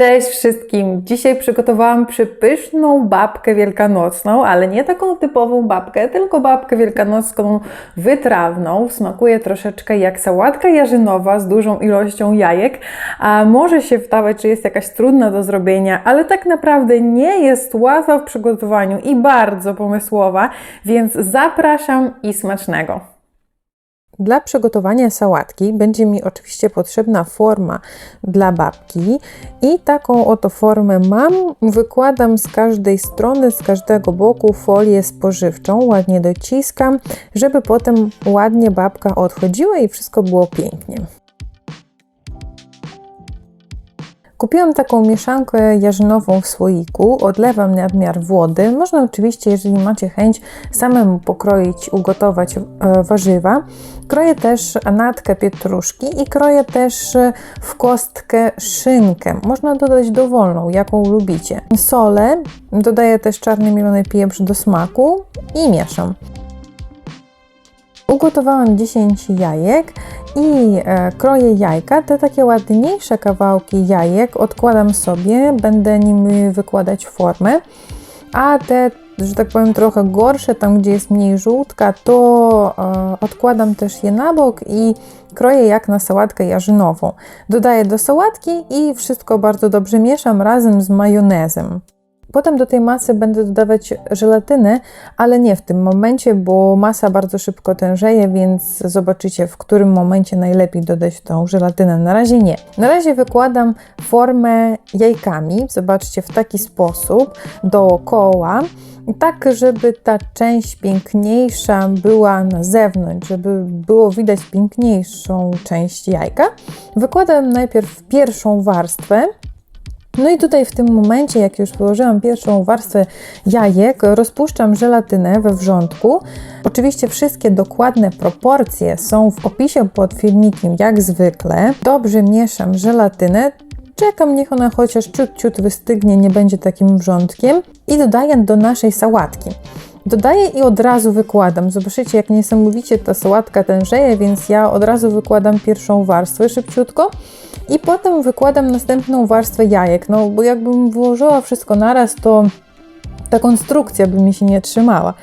Cześć wszystkim! Dzisiaj przygotowałam przepyszną babkę wielkanocną, ale nie taką typową babkę, tylko babkę wielkanocną wytrawną. Smakuje troszeczkę jak sałatka jarzynowa z dużą ilością jajek, a może się wydawać, że jest jakaś trudna do zrobienia, ale tak naprawdę nie jest łatwa w przygotowaniu i bardzo pomysłowa, więc zapraszam i smacznego! Dla przygotowania sałatki będzie mi oczywiście potrzebna forma dla babki i taką oto formę mam. Wykładam z każdej strony, z każdego boku folię spożywczą, ładnie dociskam, żeby potem ładnie babka odchodziła i wszystko było pięknie. Kupiłam taką mieszankę jarzynową w słoiku, odlewam nadmiar wody. Można oczywiście, jeżeli macie chęć, samemu pokroić, ugotować e, warzywa. Kroję też natkę pietruszki i kroję też e, w kostkę szynkę. Można dodać dowolną, jaką lubicie. Solę, dodaję też czarny mielony pieprz do smaku i mieszam. Ugotowałam 10 jajek i e, kroję jajka. Te takie ładniejsze kawałki jajek odkładam sobie, będę nimi wykładać formę, a te, że tak powiem, trochę gorsze, tam gdzie jest mniej żółtka, to e, odkładam też je na bok i kroję jak na sałatkę jarzynową. Dodaję do sałatki i wszystko bardzo dobrze mieszam razem z majonezem. Potem do tej masy będę dodawać żelatynę, ale nie w tym momencie, bo masa bardzo szybko tężeje, więc zobaczycie w którym momencie najlepiej dodać tą żelatynę. Na razie nie. Na razie wykładam formę jajkami, zobaczcie, w taki sposób dookoła, tak żeby ta część piękniejsza była na zewnątrz, żeby było widać piękniejszą część jajka. Wykładam najpierw pierwszą warstwę, no i tutaj w tym momencie, jak już wyłożyłam pierwszą warstwę jajek, rozpuszczam żelatynę we wrzątku. Oczywiście wszystkie dokładne proporcje są w opisie pod filmikiem, jak zwykle. Dobrze mieszam żelatynę, czekam niech ona chociaż ciut, ciut wystygnie, nie będzie takim wrzątkiem i dodaję do naszej sałatki. Dodaję i od razu wykładam. Zobaczycie, jak niesamowicie ta sałatka tężeje, więc ja od razu wykładam pierwszą warstwę szybciutko i potem wykładam następną warstwę jajek. No, bo jakbym wyłożyła wszystko naraz, to ta konstrukcja by mi się nie trzymała.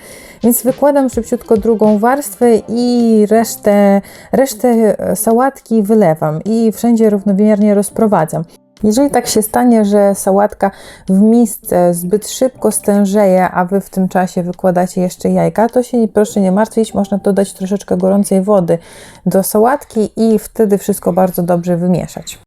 Więc wykładam szybciutko drugą warstwę i resztę, resztę sałatki wylewam i wszędzie równomiernie rozprowadzam. Jeżeli tak się stanie, że sałatka w misce zbyt szybko stężeje, a Wy w tym czasie wykładacie jeszcze jajka, to się proszę nie martwić, można dodać troszeczkę gorącej wody do sałatki i wtedy wszystko bardzo dobrze wymieszać.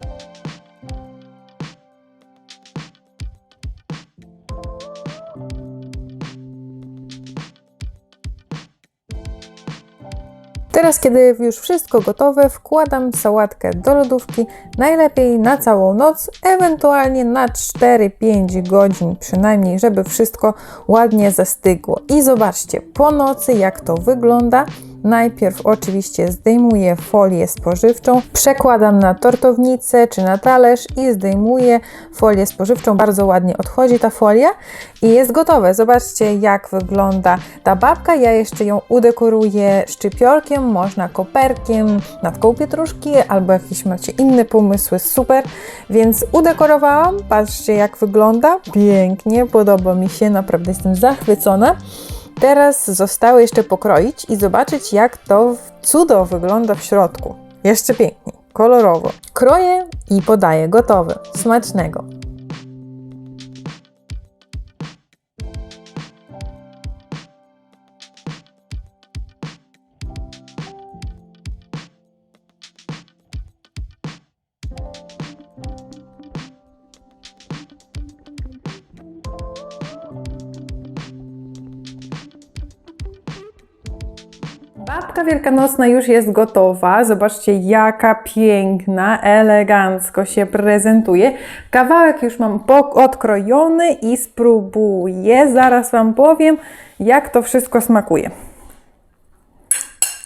Teraz, kiedy już wszystko gotowe, wkładam sałatkę do lodówki, najlepiej na całą noc, ewentualnie na 4-5 godzin przynajmniej, żeby wszystko ładnie zastygło. I zobaczcie po nocy, jak to wygląda. Najpierw oczywiście zdejmuję folię spożywczą, przekładam na tortownicę czy na talerz i zdejmuję folię spożywczą. Bardzo ładnie odchodzi ta folia i jest gotowe. Zobaczcie jak wygląda ta babka. Ja jeszcze ją udekoruję szczypiorkiem, można koperkiem, natką pietruszki albo jakieś macie inne pomysły, super. Więc udekorowałam, patrzcie jak wygląda. Pięknie, podoba mi się, naprawdę jestem zachwycona. Teraz zostało jeszcze pokroić i zobaczyć, jak to cudo wygląda w środku. Jeszcze piękniej, kolorowo. Kroję i podaję gotowe. Smacznego. Babka wielkanocna już jest gotowa. Zobaczcie, jaka piękna, elegancko się prezentuje. Kawałek już mam odkrojony i spróbuję. Zaraz Wam powiem, jak to wszystko smakuje.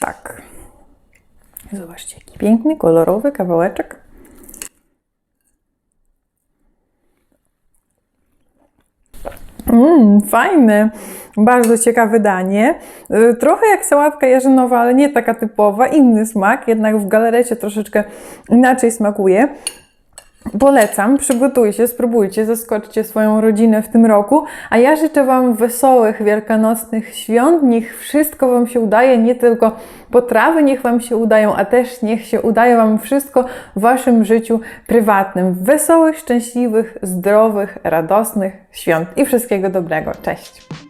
Tak. Zobaczcie, jaki piękny, kolorowy kawałeczek. Mmm, fajne. Bardzo ciekawe danie. Y, trochę jak sałatka jarzynowa, ale nie taka typowa, inny smak, jednak w galerecie troszeczkę inaczej smakuje. Polecam, przygotujcie, spróbujcie, zaskoczcie swoją rodzinę w tym roku, a ja życzę Wam wesołych, wielkanocnych świąt, niech wszystko Wam się udaje, nie tylko potrawy niech Wam się udają, a też niech się udaje Wam wszystko w Waszym życiu prywatnym. Wesołych, szczęśliwych, zdrowych, radosnych świąt i wszystkiego dobrego. Cześć!